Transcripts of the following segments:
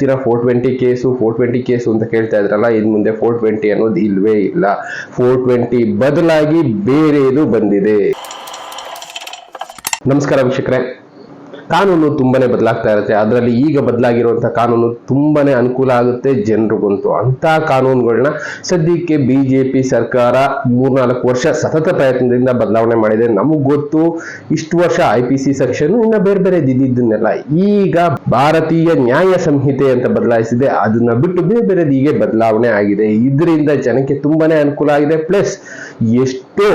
ದಿನ four twenty case four twenty case ಅಂತ ಕೇಳ್ತಾ ಇದ್ರಲ್ಲ, ಇನ್ ಮುಂದೆ ಫೋರ್ ಟ್ವೆಂಟಿ ಅನ್ನೋದು ಇಲ್ವೇ ಇಲ್ಲ. ಫೋರ್ ಟ್ವೆಂಟಿ ಬದಲಾಗಿ ಬೇರೆದು ಬಂದಿದೆ. ನಮಸ್ಕಾರ ವೀಕ್ಷಕರೇ. ಕಾನೂನು ತುಂಬಾನೇ ಬದಲಾಗ್ತಾ ಇರುತ್ತೆ. ಅದರಲ್ಲಿ ಈಗ ಬದಲಾಗಿರುವಂಥ ಕಾನೂನು ತುಂಬಾನೇ ಅನುಕೂಲ ಆಗುತ್ತೆ. ಜನರಿಗಂತೂ ಅಂತ ಕಾನೂನುಗಳನ್ನ ಸದ್ಯಕ್ಕೆ ಬಿಜೆಪಿ ಸರ್ಕಾರ ಮೂರ್ನಾಲ್ಕು ವರ್ಷ ಸತತ ಪ್ರಯತ್ನದಿಂದ ಬದಲಾವಣೆ ಮಾಡಿದೆ. ನಮಗ್ ಗೊತ್ತು, ಇಷ್ಟು ವರ್ಷ ಐ ಪಿ ಸಿ ಸೆಕ್ಷನ್ ಇನ್ನ ಬೇರೆ ಬೇರೆ ಇದ್ದಿದ್ದನ್ನೆಲ್ಲ ಈಗ ಭಾರತೀಯ ನ್ಯಾಯ ಸಂಹಿತೆ ಅಂತ ಬದಲಾಯಿಸಿದೆ. ಅದನ್ನ ಬಿಟ್ಟು ಬೇರೆ ಬೇರೆ ಹೀಗೆ ಬದಲಾವಣೆ ಆಗಿದೆ. ಇದರಿಂದ ಜನಕ್ಕೆ ತುಂಬಾನೇ ಅನುಕೂಲ ಆಗಿದೆ. ಪ್ಲಸ್ ಎಷ್ಟೋ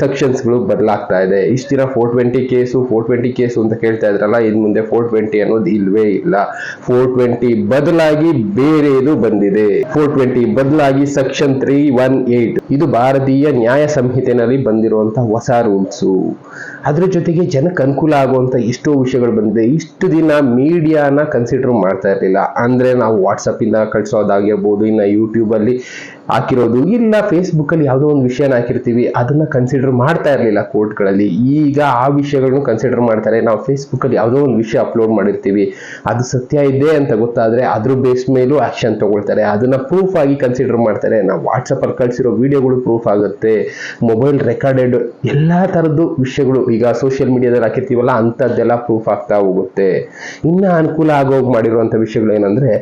ಸೆಕ್ಷನ್ಸ್ಗಳು ಬದಲಾಗ್ತಾ ಇದೆ. ಇಷ್ಟು ದಿನ four twenty case four twenty case ಅಂತ ಕೇಳ್ತಾ ಇದ್ರಲ್ಲ, ಇನ್ ಮುಂದೆ ಫೋರ್ ಟ್ವೆಂಟಿ ಅನ್ನೋದು ಇಲ್ವೇ ಇಲ್ಲ. ಫೋರ್ ಟ್ವೆಂಟಿ ಬದಲಾಗಿ ಬೇರೆದು ಬಂದಿದೆ. ಫೋರ್ ಟ್ವೆಂಟಿ ಬದಲಾಗಿ ಸೆಕ್ಷನ್ ತ್ರೀ ಒನ್ ಏಟ್ ಇದು ಭಾರತೀಯ ನ್ಯಾಯ ಸಂಹಿತೆನಲ್ಲಿ ಬಂದಿರುವಂತಹ ಹೊಸ ರೂಲ್ಸು ಅದ್ರ ಜೊತೆಗೆ ಜನಕ್ಕೆ ಅನುಕೂಲ ಆಗುವಂಥ ಎಷ್ಟೋ ವಿಷಯಗಳು ಬಂದಿದೆ. ಇಷ್ಟು ದಿನ ಮೀಡಿಯಾನ ಕನ್ಸಿಡರ್ ಮಾಡ್ತಾ ಇರಲಿಲ್ಲ. ಅಂದರೆ ನಾವು ವಾಟ್ಸಪ್ಪಿಂದ ಕಳಿಸೋದಾಗಿರ್ಬೋದು, ಇನ್ನು ಯೂಟ್ಯೂಬಲ್ಲಿ ಹಾಕಿರೋದು, ಇಲ್ಲ ಫೇಸ್ಬುಕ್ಕಲ್ಲಿ ಯಾವುದೋ ಒಂದು ವಿಷಯನ ಹಾಕಿರ್ತೀವಿ, ಅದನ್ನು ಕನ್ಸಿಡರ್ ಮಾಡ್ತಾ ಇರಲಿಲ್ಲ ಕೋರ್ಟ್ಗಳಲ್ಲಿ ಈಗ ಆ ವಿಷಯಗಳನ್ನು ಕನ್ಸಿಡರ್ ಮಾಡ್ತಾರೆ. ನಾವು ಫೇಸ್ಬುಕ್ಕಲ್ಲಿ ಯಾವುದೋ ಒಂದು ವಿಷಯ ಅಪ್ಲೋಡ್ ಮಾಡಿರ್ತೀವಿ. ಅದು ಸತ್ಯ ಇದೆ ಅಂತ ಗೊತ್ತಾದರೆ ಅದ್ರ ಬೇಸ್ ಮೇಲೂ ಆ್ಯಕ್ಷನ್ ತಗೊಳ್ತಾರೆ. ಅದನ್ನು ಪ್ರೂಫ್ ಆಗಿ ಕನ್ಸಿಡರ್ ಮಾಡ್ತಾರೆ. ನಾವು ವಾಟ್ಸಪ್ಪಲ್ಲಿ ಕಳಿಸಿರೋ ವಿಡಿಯೋಗಳು ಪ್ರೂಫ್ ಆಗುತ್ತೆ. ಮೊಬೈಲ್ ರೆಕಾರ್ಡೆಡ್ ಎಲ್ಲ ಥರದ್ದು ವಿಷಯಗಳು ಈಗ ಸೋಷಿಯಲ್ ಮೀಡಿಯಾದಲ್ಲಿ ಹಾಕಿರ್ತೀವಲ್ಲ ಅಂಥದ್ದೆಲ್ಲ ಪ್ರೂಫ್ ಆಗ್ತಾ ಹೋಗುತ್ತೆ. ಇನ್ನ ಅನುಕೂಲ ಆಗೋಗಿ ಮಾಡಿರುವಂಥ ವಿಷಯಗಳು ಏನಂದ್ರೆ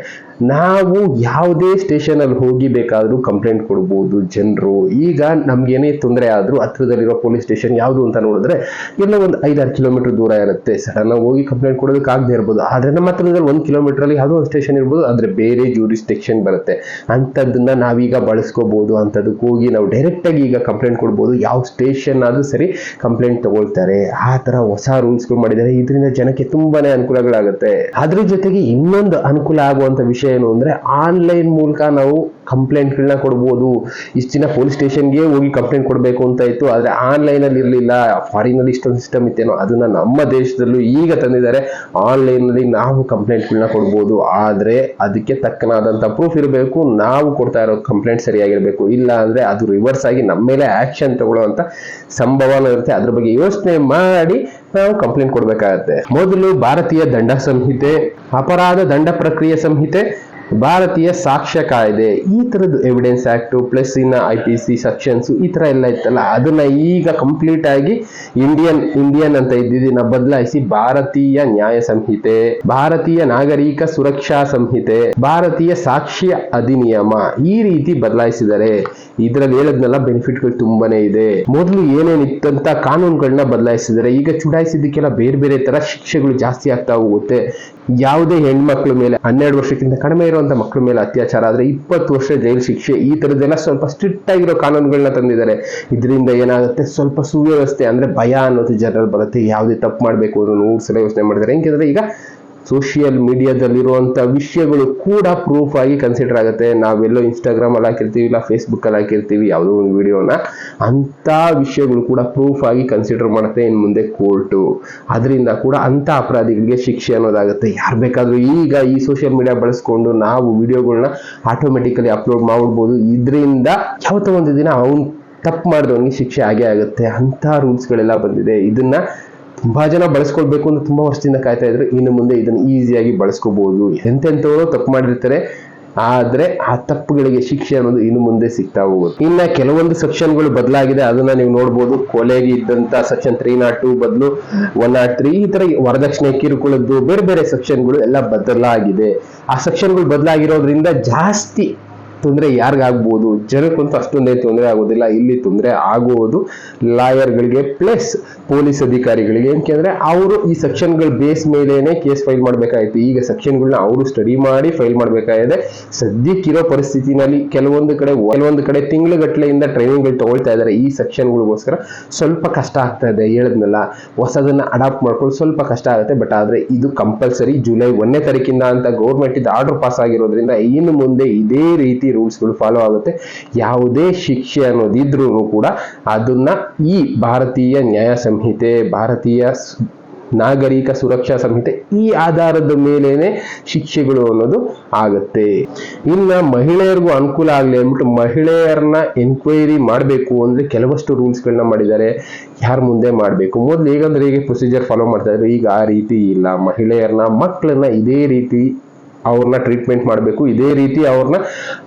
ನಾವು ಯಾವುದೇ ಸ್ಟೇಷನ್ ಅಲ್ಲಿ ಹೋಗಿ ಬೇಕಾದರೂ ಕಂಪ್ಲೇಂಟ್ ಕೊಡ್ಬೋದು ಜನರು. ಈಗ ನಮ್ಗೇನೇ ತೊಂದರೆ ಆದರೂ ಹತ್ರದಲ್ಲಿರೋ ಪೊಲೀಸ್ ಸ್ಟೇಷನ್ ಯಾವುದು ಅಂತ ನೋಡಿದ್ರೆ ಎಲ್ಲ ಒಂದು ಐದಾರು ಕಿಲೋಮೀಟರ್ ದೂರ ಇರುತ್ತೆ. ಸಡನ್ ಹೋಗಿ ಕಂಪ್ಲೇಂಟ್ ಕೊಡೋದಕ್ಕೆ ಆಗದೆ ಇರ್ಬೋದು. ಆದ್ರೆ ನಮ್ಮ ಹತ್ರದಲ್ಲಿ ಒಂದು ಕಿಲೋಮೀಟರ್ ಅಲ್ಲಿ ಯಾವುದೋ ಒಂದು ಸ್ಟೇಷನ್ ಇರ್ಬೋದು, ಆದರೆ ಬೇರೆ ಜೂರಿಸ್ಟಿಕ್ಷನ್ ಬರುತ್ತೆ. ಅಂಥದ್ದನ್ನ ನಾವೀಗ ಬಳಸ್ಕೋಬೋದು. ಅಂಥದಕ್ಕೆ ಹೋಗಿ ನಾವು ಡೈರೆಕ್ಟ್ ಆಗಿ ಈಗ ಕಂಪ್ಲೇಂಟ್ ಕೊಡ್ಬೋದು. ಯಾವ ಸ್ಟೇಷನ್ ಆದ್ರೂ ಸರಿ ಕಂಪ್ಲೇಂಟ್ ತಗೊಳ್ತಾರೆ. ಆ ಥರ ಹೊಸ ರೂಲ್ಸ್ಗಳು ಮಾಡಿದ್ದಾರೆ. ಇದರಿಂದ ಜನಕ್ಕೆ ತುಂಬಾನೇ ಅನುಕೂಲಗಳಾಗುತ್ತೆ. ಅದ್ರ ಜೊತೆಗೆ ಇನ್ನೊಂದು ಅನುಕೂಲ ಆಗುವಂತ ವಿಷಯ ಏನು ಅಂದರೆ ಆನ್ಲೈನ್ ಮೂಲಕ ನಾವು ಕಂಪ್ಲೇಂಟ್ಗಳನ್ನ ಕೊಡ್ಬೋದು. ಇಷ್ಟು ದಿನ ಪೊಲೀಸ್ ಸ್ಟೇಷನ್ಗೆ ಹೋಗಿ ಕಂಪ್ಲೇಂಟ್ ಕೊಡಬೇಕು ಅಂತ ಇತ್ತು, ಆದರೆ ಆನ್ಲೈನಲ್ಲಿ ಇರಲಿಲ್ಲ. ಫಾರಿನಲ್ಲಿ ಇಷ್ಟೊಂದು ಸಿಸ್ಟಮ್ ಇತ್ತೇನೋ, ಅದನ್ನು ನಮ್ಮ ದೇಶದಲ್ಲೂ ಈಗ ತಂದಿದ್ದಾರೆ. ಆನ್ಲೈನಲ್ಲಿ ನಾವು ಕಂಪ್ಲೇಂಟ್ಗಳನ್ನ ಕೊಡ್ಬೋದು. ಆದರೆ ಅದಕ್ಕೆ ತಕ್ಕನಾದಂಥ ಪ್ರೂಫ್ ಇರಬೇಕು, ನಾವು ಕೊಡ್ತಾ ಇರೋ ಕಂಪ್ಲೇಂಟ್ ಸರಿಯಾಗಿರಬೇಕು. ಇಲ್ಲ ಅಂದರೆ ಅದು ರಿವರ್ಸ್ ಆಗಿ ನಮ್ಮ ಮೇಲೆ ಆಕ್ಷನ್ ತಗೊಳ್ಳೋವಂಥ ಸಂಭವನೂ ಇರುತ್ತೆ. ಅದ್ರ ಬಗ್ಗೆ ಯೋಚನೆ ಮಾಡಿ ನಾವು ಕಂಪ್ಲೇಂಟ್ ಕೊಡ್ಬೇಕಾಗತ್ತೆ. ಮೊದಲು ಭಾರತೀಯ ದಂಡ ಸಂಹಿತೆ ಅಪರಾಧ ದಂಡ ಪ್ರಕ್ರಿಯೆ ಸಂಹಿತೆ ಭಾರತೀಯ ಸಾಕ್ಷ್ಯ ಕಾಯ್ದೆ, ಈ ತರದ್ದು ಎವಿಡೆನ್ಸ್ ಆಕ್ಟ್ ಪ್ಲಸ್ ಇನ್ನ ಐ ಪಿ ಸಿ ಸೆಕ್ಷನ್ಸ್ ಈ ತರ ಎಲ್ಲ ಇತ್ತಲ್ಲ, ಅದನ್ನ ಈಗ ಕಂಪ್ಲೀಟ್ ಆಗಿ ಇಂಡಿಯನ್ ಇಂಡಿಯನ್ ಅಂತ ಇದ್ದಿದ್ದನ್ನ ಬದಲಾಯಿಸಿ ಭಾರತೀಯ ನ್ಯಾಯ ಸಂಹಿತೆ, ಭಾರತೀಯ ನಾಗರಿಕ ಸುರಕ್ಷಾ ಸಂಹಿತೆ, ಭಾರತೀಯ ಸಾಕ್ಷ್ಯ ಅಧಿನಿಯಮ ಈ ರೀತಿ ಬದಲಾಯಿಸಿದರೆ ಇದರಲ್ಲಿ ಹೇಳದ್ನೆಲ್ಲ ಬೆನಿಫಿಟ್ಗಳು ತುಂಬಾನೇ ಇದೆ. ಮೊದಲು ಏನೇನಿತ್ತಂತ ಕಾನೂನುಗಳನ್ನ ಬದಲಾಯಿಸಿದರೆ ಈಗ ಚುಡಾಯಿಸಿದ್ದಕ್ಕೆಲ್ಲ ಬೇರೆ ಬೇರೆ ತರ ಶಿಕ್ಷೆಗಳು ಜಾಸ್ತಿ ಆಗ್ತಾ ಹೋಗುತ್ತೆ. ಯಾವುದೇ ಹೆಣ್ಮಕ್ಳ ಮೇಲೆ ಹನ್ನೆರಡು ವರ್ಷಕ್ಕಿಂತ ಕಡಿಮೆ ಇರುವಂತ ಮಕ್ಕಳ ಮೇಲೆ ಅತ್ಯಾಚಾರ ಆದ್ರೆ ಇಪ್ಪತ್ತು ವರ್ಷ ಜೈಲು ಶಿಕ್ಷೆ, ಈ ಥರದ್ದೆಲ್ಲ ಸ್ವಲ್ಪ ಸ್ಟ್ರಿಕ್ಟ್ ಆಗಿರೋ ಕಾನೂನುಗಳನ್ನ ತಂದಿದ್ದಾರೆ. ಇದರಿಂದ ಏನಾಗುತ್ತೆ? ಸ್ವಲ್ಪ ಸುವ್ಯವಸ್ಥೆ ಅಂದ್ರೆ ಭಯ ಅನ್ನೋದು ಜನರಲ್ಲಿ ಬರುತ್ತೆ. ಯಾವುದೇ ತಪ್ಪು ಮಾಡಬೇಕು ಅನ್ನೋ ನೂರು ಸಲ ಯೋಚನೆ ಮಾಡಿದ್ದಾರೆ ಈಗ ಸೋಷಿಯಲ್ ಮೀಡಿಯಾದಲ್ಲಿರುವಂಥ ವಿಷಯಗಳು ಕೂಡ ಪ್ರೂಫ್ ಆಗಿ ಕನ್ಸಿಡರ್ ಆಗುತ್ತೆ. ನಾವೆಲ್ಲೋ ಇನ್ಸ್ಟಾಗ್ರಾಮ್ ಅಲ್ಲಿ ಹಾಕಿರ್ತೀವಿ, ಇಲ್ಲ ಫೇಸ್ಬುಕ್ಕಲ್ಲಿ ಹಾಕಿರ್ತೀವಿ, ಯಾವುದೋ ಒಂದು ವಿಡಿಯೋನ ಅಂಥ ವಿಷಯಗಳು ಕೂಡ ಪ್ರೂಫ್ ಆಗಿ ಕನ್ಸಿಡರ್ ಮಾಡುತ್ತೆ ಇನ್ನು ಮುಂದೆ ಕೋರ್ಟು ಅದರಿಂದ ಕೂಡ ಅಂಥ ಅಪರಾಧಿಗಳಿಗೆ ಶಿಕ್ಷೆ ಅನ್ನೋದಾಗುತ್ತೆ. ಯಾರು ಬೇಕಾದರೂ ಈಗ ಈ ಸೋಷಿಯಲ್ ಮೀಡಿಯಾ ಬಳಸ್ಕೊಂಡು ನಾವು ವಿಡಿಯೋಗಳನ್ನ ಆಟೋಮೆಟಿಕಲಿ ಅಪ್ಲೋಡ್ ಮಾಡ್ಬೋದು. ಇದರಿಂದ ಯಾವತ್ತೋ ಒಂದು ದಿನ ಅವನು ತಪ್ಪು ಮಾಡಿದವನಿಗೆ ಶಿಕ್ಷೆ ಆಗೇ ಆಗುತ್ತೆ. ಅಂಥ ರೂಲ್ಸ್ಗಳೆಲ್ಲ ಬಂದಿದೆ. ಇದನ್ನ ತುಂಬಾ ಜನ ಬಳಸ್ಕೊಳ್ಬೇಕು ಅಂತ ತುಂಬಾ ವರ್ಷದಿಂದ ಕಾಯ್ತಾ ಇದ್ರು. ಇನ್ನು ಮುಂದೆ ಇದನ್ನ ಈಸಿಯಾಗಿ ಬಳಸ್ಕೋಬಹುದು ಎಂತೆಂಥವರು ತಪ್ಪು ಮಾಡಿರ್ತಾರೆ. ಆದ್ರೆ ಆ ತಪ್ಪುಗಳಿಗೆ ಶಿಕ್ಷೆ ಅನ್ನೋದು ಇನ್ನು ಮುಂದೆ ಸಿಗ್ತಾ ಹೋಗುತ್ತೆ. ಇನ್ನ ಕೆಲವೊಂದು ಸೆಕ್ಷನ್ಗಳು ಬದಲಾಗಿದೆ. ಅದನ್ನ ನೀವು ನೋಡ್ಬೋದು. ಕೊಲೆಗೆ ಇದ್ದಂತ ಸೆಕ್ಷನ್ ತ್ರೀ ನಾಟ್ ಟೂ ಬದಲು, ಒನ್ ನಾಟ್ ತ್ರೀ ಈ ತರ ವರದಕ್ಷಿಣೆ, ಕಿರುಕುಳದ್ದು, ಬೇರೆ ಬೇರೆ ಸೆಕ್ಷನ್ಗಳು ಎಲ್ಲ ಬದಲಾಗಿದೆ. ಆ ಸೆಕ್ಷನ್ಗಳು ಬದಲಾಗಿರೋದ್ರಿಂದ ಜಾಸ್ತಿ ತೊಂದರೆ ಯಾರಿಗಾಗ್ಬೋದು? ಜನಕ್ಕಂತೂ ಅಷ್ಟೊಂದೇ ತೊಂದರೆ ಆಗೋದಿಲ್ಲ. ಇಲ್ಲಿ ತೊಂದರೆ ಆಗುವುದು ಲಾಯರ್ಗಳಿಗೆ ಪ್ಲಸ್ ಪೊಲೀಸ್ ಅಧಿಕಾರಿಗಳಿಗೆ. ಯಾಕೆಂದ್ರೆ ಅವರು ಈ ಸೆಕ್ಷನ್ಗಳ ಬೇಸ್ ಮೇಲೇನೆ ಕೇಸ್ ಫೈಲ್ ಮಾಡಬೇಕಾಯಿತು. ಈಗ ಸೆಕ್ಷನ್ಗಳನ್ನ ಅವರು ಸ್ಟಡಿ ಮಾಡಿ ಫೈಲ್ ಮಾಡಬೇಕಾಗಿದೆ. ಸದ್ಯಕ್ಕಿರೋ ಪರಿಸ್ಥಿತಿನಲ್ಲಿ ಕೆಲವೊಂದು ಕಡೆ ಕೆಲವೊಂದು ಕಡೆ ತಿಂಗಳುಗಟ್ಟಲೆಯಿಂದ ಟ್ರೈನಿಂಗ್ಗಳು ತಗೊಳ್ತಾ ಇದ್ದಾರೆ ಈ ಸೆಕ್ಷನ್ಗಳಿಗೋಸ್ಕರ ಸ್ವಲ್ಪ ಕಷ್ಟ ಆಗ್ತಾ ಇದೆ. ಹೇಳಿದ್ನಲ್ಲ, ಹೊಸದನ್ನ ಅಡಾಪ್ಟ್ ಮಾಡ್ಕೊಂಡು ಸ್ವಲ್ಪ ಕಷ್ಟ ಆಗುತ್ತೆ. ಬಟ್ ಆದರೆ ಇದು ಕಂಪಲ್ಸರಿ ಜುಲೈ ಒಂದನೇ ತಾರೀಕಿಂದ ಅಂತ ಗೌರ್ಮೆಂಟ್ ಇದು ಆರ್ಡರ್ ಪಾಸ್ ಆಗಿರೋದ್ರಿಂದ ಇನ್ನು ಮುಂದೆ ಇದೇ ರೀತಿ ರೂಲ್ಸ್ಗಳು ಫಾಲೋ ಆಗುತ್ತೆ. ಯಾವುದೇ ಶಿಕ್ಷೆ ಅನ್ನೋದಿದ್ರೂ ಕೂಡ ಅದನ್ನ ಈ ಭಾರತೀಯ ನ್ಯಾಯ ಸಂಹಿತೆ, ಭಾರತೀಯ ನಾಗರಿಕ ಸುರಕ್ಷಾ ಸಂಹಿತೆ ಈ ಆಧಾರದ ಮೇಲೇನೆ ಶಿಕ್ಷೆಗಳು ಅನ್ನೋದು ಆಗುತ್ತೆ. ಇನ್ನ ಮಹಿಳೆಯರಿಗೂ ಅನುಕೂಲ ಆಗಲಿ ಅಂದ್ಬಿಟ್ಟು ಮಹಿಳೆಯರನ್ನ ಎನ್ಕ್ವೈರಿ ಮಾಡಬೇಕು ಅಂದ್ರೆ ಕೆಲವಷ್ಟು ರೂಲ್ಸ್ಗಳನ್ನ ಮಾಡಿದ್ದಾರೆ. ಯಾರ ಮುಂದೆ ಮಾಡಬೇಕು? ಮೊದಲು ಹೇಗಂದ್ರೆ ಹೀಗೆ ಪ್ರೊಸೀಜರ್ ಫಾಲೋ ಮಾಡ್ತಾ ಇದ್ರು. ಈಗ ಆ ರೀತಿ ಇಲ್ಲ. ಮಹಿಳೆಯರನ್ನ ಮಕ್ಕಳನ್ನ ಇದೇ ರೀತಿ ಅವ್ರನ್ನ ಟ್ರೀಟ್ಮೆಂಟ್ ಮಾಡಬೇಕು. ಇದೇ ರೀತಿ ಅವ್ರನ್ನ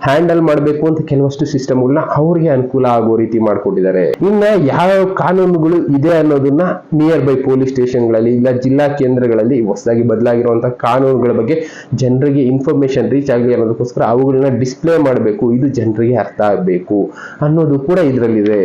ಹ್ಯಾಂಡಲ್ ಮಾಡಬೇಕು ಅಂತ ಕೆಲವಷ್ಟು ಸಿಸ್ಟಮ್ಗಳನ್ನ ಅವ್ರಿಗೆ ಅನುಕೂಲ ಆಗೋ ರೀತಿ ಮಾಡಿಕೊಟ್ಟಿದ್ದಾರೆ. ಇನ್ನ ಯಾವ ಕಾನೂನುಗಳು ಇದೆ ಅನ್ನೋದನ್ನ ನಿಯರ್ ಬೈ ಪೊಲೀಸ್ ಸ್ಟೇಷನ್ಗಳಲ್ಲಿ ಇಲ್ಲ ಜಿಲ್ಲಾ ಕೇಂದ್ರಗಳಲ್ಲಿ ಹೊಸದಾಗಿ ಬದಲಾಗಿರುವಂತಹ ಕಾನೂನುಗಳ ಬಗ್ಗೆ ಜನರಿಗೆ ಇನ್ಫಾರ್ಮೇಶನ್ ರೀಚ್ ಆಗಲಿ ಅನ್ನೋದಕ್ಕೋಸ್ಕರ ಅವುಗಳನ್ನ ಡಿಸ್ಪ್ಲೇ ಮಾಡಬೇಕು. ಇದು ಜನರಿಗೆ ಅರ್ಥ ಆಗಬೇಕು ಅನ್ನೋದು ಕೂಡ ಇದರಲ್ಲಿದೆ.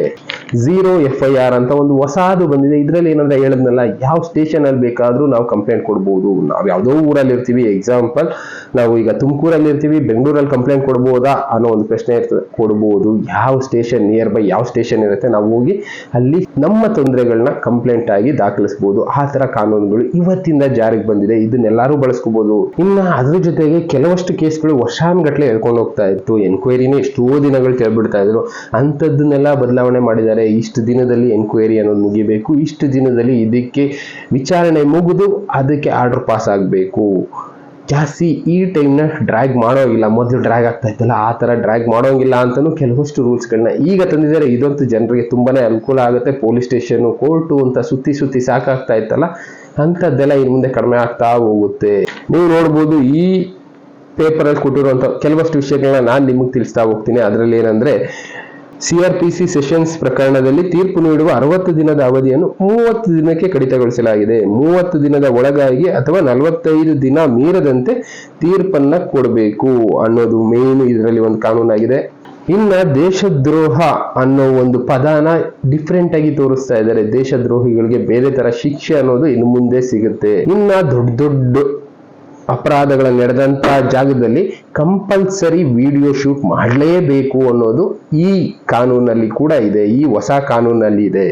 ಝೀರೋ ಎಫ್ ಐ ಆರ್ ಅಂತ ಒಂದು ಹೊಸದು ಬಂದಿದೆ. ಇದರಲ್ಲಿ ಏನಂದ್ರೆ ಹೇಳದ್ನಲ್ಲ, ಯಾವ ಸ್ಟೇಷನ್ ಅಲ್ಲಿ ಬೇಕಾದ್ರೂ ನಾವು ಕಂಪ್ಲೇಂಟ್ ಕೊಡ್ಬೋದು. ನಾವು ಯಾವುದೋ ಊರಲ್ಲಿ ಇರ್ತೀವಿ ಎಕ್ಸಾಂಪಲ್ ನಾವು ಈಗ ತುಮಕೂರಲ್ಲಿ ಇರ್ತೀವಿ, ಬೆಂಗಳೂರಲ್ಲಿ ಕಂಪ್ಲೇಂಟ್ ಕೊಡ್ಬೋದಾ ಅನ್ನೋ ಒಂದು ಪ್ರಶ್ನೆ ಇರ್ತದೆ. ಕೊಡ್ಬೋದು. ಯಾವ ಸ್ಟೇಷನ್ ನಿಯರ್ ಬೈ ಯಾವ ಸ್ಟೇಷನ್ ಇರುತ್ತೆ, ನಾವು ಹೋಗಿ ಅಲ್ಲಿ ನಮ್ಮ ತೊಂದರೆಗಳನ್ನ ಕಂಪ್ಲೇಂಟ್ ಆಗಿ ದಾಖಲಿಸಬಹುದು ಆ ತರ ಕಾನೂನುಗಳು ಇವತ್ತಿಂದ ಜಾರಿಗೆ ಬಂದಿದೆ. ಇದನ್ನೆಲ್ಲರೂ ಬಳಸ್ಕೋಬಹುದು ಇನ್ನ ಅದ್ರ ಜೊತೆಗೆ ಕೆಲವಷ್ಟು ಕೇಸ್ಗಳು ವರ್ಷಾನ್ಗಟ್ಲೆ ಹೇಳ್ಕೊಂಡು ಹೋಗ್ತಾ ಇತ್ತು. ಎನ್ಕ್ವೈರಿನೇ ಎಷ್ಟೋ ದಿನಗಳು ಕೇಳ್ಬಿಡ್ತಾ ಇದ್ರು. ಅಂಥದ್ದನ್ನೆಲ್ಲ ಬದಲಾವಣೆ ಮಾಡಿದ್ದಾರೆ. ಇಷ್ಟು ದಿನದಲ್ಲಿ ಎನ್ಕ್ವೈರಿ ಅನ್ನೋದು ಮುಗಿಬೇಕು. ಇಷ್ಟು ದಿನದಲ್ಲಿ ಇದಕ್ಕೆ ವಿಚಾರಣೆ ಮುಗಿದು, ಅದಕ್ಕೆ ಆರ್ಡರ್ ಪಾಸ್ ಆಗಬೇಕು. ಜಾಸ್ತಿ ಈ ಟೈಮ್ನ ಡ್ರ್ಯಾಗ್ ಮಾಡೋಂಗಿಲ್ಲ ಮೊದಲು ಡ್ರ್ಯಾಗ್ ಆಗ್ತಾ ಇತ್ತಲ್ಲ, ಆ ಥರ ಡ್ರ್ಯಾಗ್ ಮಾಡೋಂಗಿಲ್ಲ ಅಂತಲೂ ಕೆಲವಷ್ಟು ರೂಲ್ಸ್ಗಳನ್ನ ಈಗ ತಂದಿದ್ದಾರೆ. ಇದಂತೂ ಜನರಿಗೆ ತುಂಬಾ ಅನುಕೂಲ ಆಗುತ್ತೆ. ಪೊಲೀಸ್ ಸ್ಟೇಷನು ಕೋರ್ಟು ಅಂತ ಸುತ್ತಿ ಸುತ್ತಿ ಸಾಕಾಗ್ತಾ ಇತ್ತಲ್ಲ, ಅಂಥದ್ದೆಲ್ಲ ಇನ್ನು ಮುಂದೆ ಕಡಿಮೆ ಆಗ್ತಾ ಹೋಗುತ್ತೆ. ನೀವು ನೋಡ್ಬೋದು ಈ ಪೇಪರಲ್ಲಿ ಕೊಟ್ಟಿರುವಂಥ ಕೆಲವಷ್ಟು ವಿಷಯಗಳನ್ನ ನಾನು ನಿಮಗೆ ತಿಳಿಸ್ತಾ ಹೋಗ್ತೀನಿ. ಅದರಲ್ಲಿ ಏನಂದ್ರೆ ಸಿಆರ್ಪಿಸಿ ಸೆಷನ್ಸ್ ಪ್ರಕರಣದಲ್ಲಿ ತೀರ್ಪು ನೀಡುವ ಅರವತ್ತು ದಿನದ ಅವಧಿಯನ್ನು ಮೂವತ್ತು ದಿನಕ್ಕೆ ಕಡಿತಗೊಳಿಸಲಾಗಿದೆ. ಮೂವತ್ತು ದಿನದ ಒಳಗಾಗಿ ಅಥವಾ ನಲವತ್ತೈದು ದಿನ ಮೀರದಂತೆ ತೀರ್ಪನ್ನ ಕೊಡಬೇಕು ಅನ್ನೋದು ಮೇನ್ ಇದರಲ್ಲಿ ಒಂದು ಕಾನೂನಾಗಿದೆ. ಇನ್ನ ದೇಶದ್ರೋಹ ಅನ್ನೋ ಒಂದು ಪದಾನ ಡಿಫ್ರೆಂಟ್ ಆಗಿ ತೋರಿಸ್ತಾ ಇದ್ದಾರೆ. ದೇಶದ್ರೋಹಿಗಳಿಗೆ ಬೇರೆ ತರ ಶಿಕ್ಷೆ ಅನ್ನೋದು ಇನ್ನು ಮುಂದೆ ಸಿಗುತ್ತೆ. ಇನ್ನ ದೊಡ್ಡ ದೊಡ್ಡ ಅಪರಾಧಗಳ ನಡೆದಂತ ಜಾಗದಲ್ಲಿ ಕಂಪಲ್ಸರಿ ವಿಡಿಯೋ ಶೂಟ್ ಮಾಡಲೇಬೇಕು ಅನ್ನೋದು ಈ ಕಾನೂನಲ್ಲಿ ಕೂಡ ಇದೆ, ಈ ಹೊಸ ಕಾನೂನಲ್ಲಿ ಇದೆ.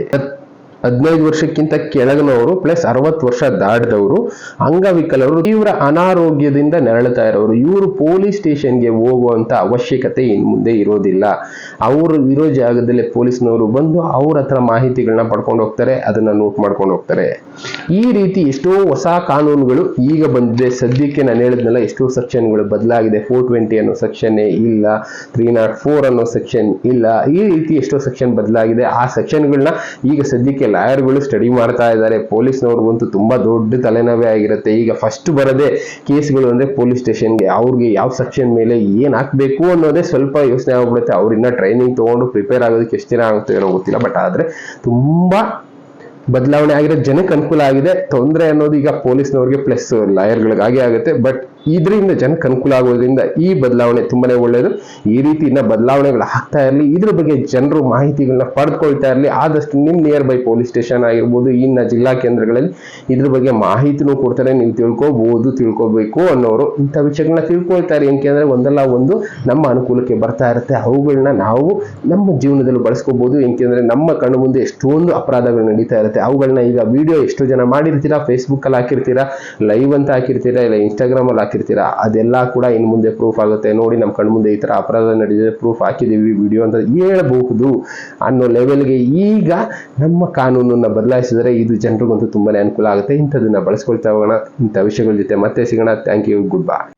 ಹದಿನೈದು ವರ್ಷಕ್ಕಿಂತ ಕೆಳಗಿನವರು ಪ್ಲಸ್ ಅರವತ್ತು ವರ್ಷ ದಾಟಿದವರು, ಅಂಗವಿಕಲರು, ತೀವ್ರ ಅನಾರೋಗ್ಯದಿಂದ ನರಳುತ್ತಾ ಇರೋರು. ಇವರು ಪೊಲೀಸ್ ಸ್ಟೇಷನ್ಗೆ ಹೋಗುವಂತ ಅವಶ್ಯಕತೆ ಇನ್ನು ಮುಂದೆ ಇರೋದಿಲ್ಲ. ಅವರು ಇರೋ ಜಾಗದಲ್ಲಿ ಪೊಲೀಸ್ನವರು ಬಂದು ಅವ್ರ ಹತ್ರ ಮಾಹಿತಿಗಳನ್ನ ಪಡ್ಕೊಂಡು ಹೋಗ್ತಾರೆ, ಅದನ್ನ ನೋಟ್ ಮಾಡ್ಕೊಂಡು ಹೋಗ್ತಾರೆ. ಈ ರೀತಿ ಎಷ್ಟೋ ಹೊಸ ಕಾನೂನುಗಳು ಈಗ ಬಂದಿದೆ. ಸದ್ಯಕ್ಕೆ ನಾನು ಹೇಳಿದ್ನಲ್ಲ, ಎಷ್ಟೋ ಸೆಕ್ಷನ್ಗಳು ಬದಲಾಗಿದೆ. ಫೋರ್ ಟ್ವೆಂಟಿ ಅನ್ನೋ ಸೆಕ್ಷನ್ ಇಲ್ಲ ತ್ರೀ ನಾಟ್ ಫೋರ್ ಅನ್ನೋ ಸೆಕ್ಷನ್ ಇಲ್ಲ. ಈ ರೀತಿ ಎಷ್ಟೋ ಸೆಕ್ಷನ್ ಬದಲಾಗಿದೆ. ಆ ಸೆಕ್ಷನ್ಗಳನ್ನ ಈಗ ಸದ್ಯಕ್ಕೆ ಲಾಯರ್ಗಳು ಸ್ಟಡಿ ಮಾಡ್ತಾ ಇದ್ದಾರೆ. ಪೊಲೀಸ್ನವ್ರಿಗಂತೂ ತುಂಬಾ ದೊಡ್ಡ ತಲೆನೋವೇ ಆಗಿರುತ್ತೆ. ಈಗ ಫಸ್ಟ್ ಬರದೆ ಕೇಸ್ಗಳು ಅಂದ್ರೆ ಪೊಲೀಸ್ ಸ್ಟೇಷನ್ಗೆ ಅವ್ರಿಗೆ ಯಾವ ಸೆಕ್ಷನ್ ಮೇಲೆ ಏನ್ ಹಾಕ್ಬೇಕು ಅನ್ನೋದೇ ಸ್ವಲ್ಪ ಯೋಚನೆ ಆಗ್ಬಿಡುತ್ತೆ. ಅವ್ರಿನ್ನ ಟ್ರೈನಿಂಗ್ ತಗೊಂಡು ಪ್ರಿಪೇರ್ ಆಗೋದಕ್ಕೆ ಎಷ್ಟು ದಿನ ಆಗುತ್ತೆ ಏನೋ ಗೊತ್ತಿಲ್ಲ. ಬಟ್ ಆದ್ರೆ ತುಂಬಾ ಬದಲಾವಣೆ ಆಗಿರೋ ಜನಕ್ಕೆ ಅನುಕೂಲ ಆಗಿದೆ. ತೊಂದರೆ ಅನ್ನೋದು ಈಗ ಪೊಲೀಸ್ನವ್ರಿಗೆ ಪ್ಲಸ್ ಲಾಯರ್ಗಳಿಗೆ ಹಾಗೆ ಆಗುತ್ತೆ. ಬಟ್ ಇದರಿಂದ ಜನಕ್ಕೆ ಅನುಕೂಲ ಆಗೋದ್ರಿಂದ ಈ ಬದಲಾವಣೆ ತುಂಬಾನೇ ಒಳ್ಳೆಯದು. ಈ ರೀತಿ ಇನ್ನ ಬದಲಾವಣೆಗಳು ಆಗ್ತಾ ಇರಲಿ, ಇದ್ರ ಬಗ್ಗೆ ಜನರು ಮಾಹಿತಿಗಳನ್ನ ಪಡೆದುಕೊಳ್ತಾ ಇರಲಿ. ಆದಷ್ಟು ನಿಮ್ಮ ನಿಯರ್ ಬೈ ಪೊಲೀಸ್ ಸ್ಟೇಷನ್ ಆಗಿರ್ಬೋದು, ಇನ್ನ ಜಿಲ್ಲಾ ಕೇಂದ್ರಗಳಲ್ಲಿ ಇದ್ರ ಬಗ್ಗೆ ಮಾಹಿತಿನೂ ಕೊಡ್ತಾರೆ. ನೀವು ತಿಳ್ಕೊಬಹುದು ತಿಳ್ಕೊಬೇಕು ಅನ್ನೋರು ಇಂಥ ವಿಷಯಗಳನ್ನ ತಿಳ್ಕೊಳ್ತಾರೆ. ಏನಕ್ಕೆ ಒಂದಲ್ಲ ಒಂದು ನಮ್ಮ ಅನುಕೂಲಕ್ಕೆ ಬರ್ತಾ ಇರುತ್ತೆ. ಅವುಗಳನ್ನ ನಾವು ನಮ್ಮ ಜೀವನದಲ್ಲಿ ಬಳಸ್ಕೋಬಹುದು ಏನಕ್ಕೆ ನಮ್ಮ ಕಣ್ಣು ಮುಂದೆ ಎಷ್ಟೊಂದು ಅಪರಾಧಗಳು ನಡೀತಾ ಇರುತ್ತೆ. ಅವುಗಳನ್ನ ಈಗ ವಿಡಿಯೋ ಎಷ್ಟು ಜನ ಮಾಡಿರ್ತೀರಾ? ಫೇಸ್ಬುಕ್ ಅಲ್ಲಿ ಹಾಕಿರ್ತೀರಾ? ಲೈವ್ ಅಂತ ಹಾಕಿರ್ತೀರಾ? ಇಲ್ಲ ಇನ್ಸ್ಟಾಗ್ರಾಮ್ ಅಲ್ಲಿ ಅದೆಲ್ಲ ಕೂಡ ಇನ್ನು ಮುಂದೆ ಪ್ರೂಫ್ ಆಗುತ್ತೆ. ನೋಡಿ ನಮ್ಮ ಕಣ್ಣು ಮುಂದೆ ಈ ತರ ಅಪರಾಧ ನಡೆದಿದೆ ಪ್ರೂಫ್ ಹಾಕಿದೀವಿ ವಿಡಿಯೋ ಅಂತ ಹೇಳಬಹುದು ಅನ್ನೋ ಲೆವೆಲ್ಗೆ ಈಗ ನಮ್ಮ ಕಾನೂನನ್ನು ಬದಲಾಯಿಸಿದರೆ ಇದು ಜನರಿಗಂತೂ ತುಂಬಾನೇ ಅನುಕೂಲ ಆಗುತ್ತೆ. ಇಂಥದನ್ನ ಬಳಸ್ಕೊಳ್ತಾ ಹೋಗೋಣ. ಇಂಥ ವಿಷಯಗಳ ಜೊತೆ ಮತ್ತೆ ಸಿಗೋಣ. Thank you good bye